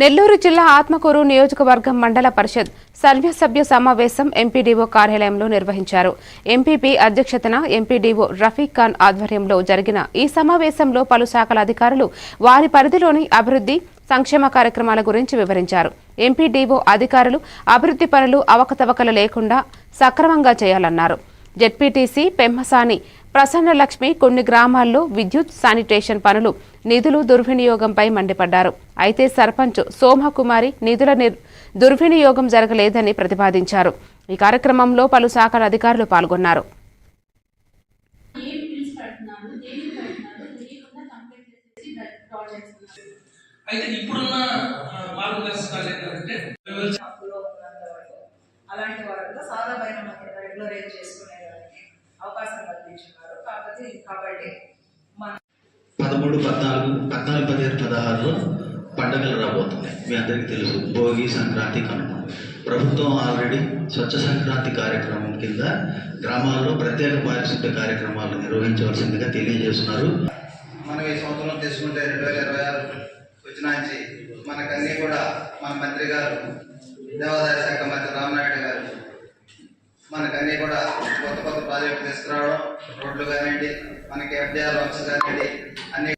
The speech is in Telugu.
నెల్లూరు జిల్లా ఆత్మకూరు నియోజకవర్గం మండల పరిషత్ సర్వసభ్య సమావేశం ఎంపీడీఓ కార్యాలయంలో నిర్వహించారు. ఎంపీపీ అధ్యక్షతన ఎంపీడీఓ రఫీక్ ఖాన్ ఆధ్వర్యంలో జరిగిన ఈ సమావేశంలో పలు శాఖల అధికారులు వారి పరిధిలోని అభివృద్ధి సంక్షేమ కార్యక్రమాల గురించి వివరించారు. ఎంపీడీఓ అధికారులు అభివృద్ధి పనులు అవకతవకలు లేకుండా సక్రమంగా చేయాలన్నారు. జెడ్పీటీసీ పెమ్మసాని ప్రసన్నలక్ష్మి కొన్ని గ్రామాల్లో విద్యుత్ శానిటేషన్ పనులు నిధులు దుర్వినియోగంపై మండిపడ్డారు. అయితే సర్పంచ్ సోమకుమారి నిధుల నిర్- దుర్వినియోగం జరగలేదని ప్రతిపాదించారు. ఈ కార్యక్రమంలో పలు శాఖల అధికారులు పాల్గొన్నారు. అయితే ఇప్పుడున్న మార్గదర్శకాలు ఏంటంటే సాధారణ రెగ్యులరైజ్ అవకాశం కాబట్టి మన పదమూడు పద్నాలుగు పద్నాలుగు పదిహేను పదహారులో పండగలు రాబోతున్నాయి. మీ అందరికీ తెలుసు భోగి సంక్రాంతి కనుమ. ప్రభుత్వం ఆల్రెడీ స్వచ్ఛ సంక్రాంతి కార్యక్రమం కింద గ్రామాల్లో ప్రత్యేక పారిశుద్ధ్య కార్యక్రమాలు నిర్వహించవలసిందిగా తెలియజేస్తున్నారు. మనం ఈ సంవత్సరం తీసుకుంటే రెండు వేల ఇరవై ఆరు వచ్చినాంచి మనకన్నీ కూడా మన మంత్రి గారు దేవాదాయ శాఖ మంత్రి రామనాయుడు గారు మనకన్నీ కూడా కొత్త కొత్త ప్రాజెక్టులు తీసుకురావడం రోడ్లు కానివ్వండి మనకి ఎఫ్డిఆర్ వర్క్స్ కానివ్వండి అన్ని